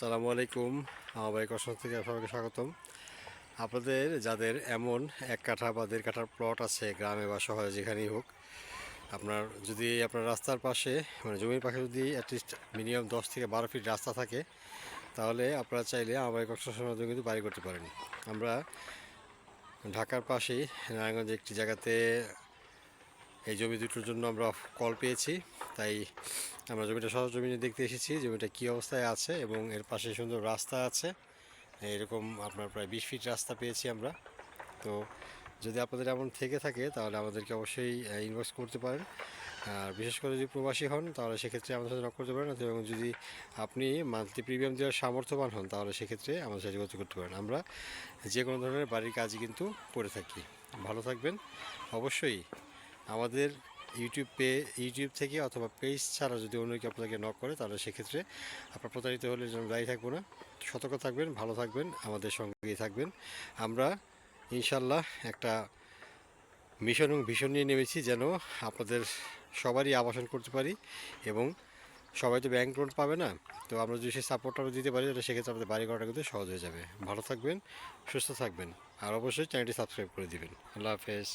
আসসালামু আলাইকুম। আমার কষ্ট থেকে সবাইকে স্বাগতম। আপনাদের, যাদের এমন এক কাঠা বা দেড় কাঠার প্লট আছে গ্রামে বা শহরে যেখানেই হোক, আপনার যদি আপনার রাস্তার পাশে মানে জমির পাশে যদি অ্যাটলিস্ট মিনিমাম দশ থেকে বারো ফিট রাস্তা থাকে, তাহলে আপনারা চাইলে আমার কনস্ট্রাকশনের মাধ্যমে কিন্তু বাড়ি করতে পারেন। আমরা ঢাকার পাশেই নারায়ণগঞ্জে একটি জায়গাতে এই জমি দুটোর জন্য আমরা কল পেয়েছি, তাই আমরা জমিটা সরজমিনে দেখতে এসেছি, জমিটা কী অবস্থায় আছে এবং এর পাশে সুন্দর রাস্তা আছে। এরকম আপনার প্রায় বিশ ফিট রাস্তা পেয়েছি আমরা। তো যদি আপনাদের এমন থেকে থাকে, তাহলে আমাদেরকে অবশ্যই ইনভেস্ট করতে পারেন। আর বিশেষ করে যদি প্রবাসী হন, তাহলে সেক্ষেত্রে আমাদের সাথে করতে পারেন। এবং যদি আপনি মান্থলি প্রিমিয়াম দেওয়ার সামর্থ্যবান হন, তাহলে সেক্ষেত্রে আমাদের সাথে যোগাযোগ করতে পারেন। আমরা যে কোনো ধরনের বাড়ির কাজই কিন্তু করে থাকি। ভালো থাকবেন। অবশ্যই আমাদের ইউটিউব পে ইউটিউব থেকে অথবা পেজ ছাড়া যদি অন্য কেউ আপনাকে নক করে, তাহলে সেক্ষেত্রে আপনার প্রতারিত হলে যেন দায়ী থাকব না। সতর্ক থাকবেন, ভালো থাকবেন, আমাদের সঙ্গেই থাকবেন। আমরা ইনশাল্লাহ একটা মিশন এবং ভীষণ নিয়ে নেমেছি যেন আপনাদের সবারই আবাসন করতে পারি এবং সবাই তো ব্যাংক লোন পাবে না, তো আমরা যদি সেই সাপোর্টটা দিতে পারি, তাহলে সেক্ষেত্রে আমাদের বাড়ি করাটা কিন্তু সহজ হয়ে যাবে। ভালো থাকবেন, সুস্থ থাকবেন, আর অবশ্যই চ্যানেলটি সাবস্ক্রাইব করে দিবেন। আল্লাহ হাফেজ।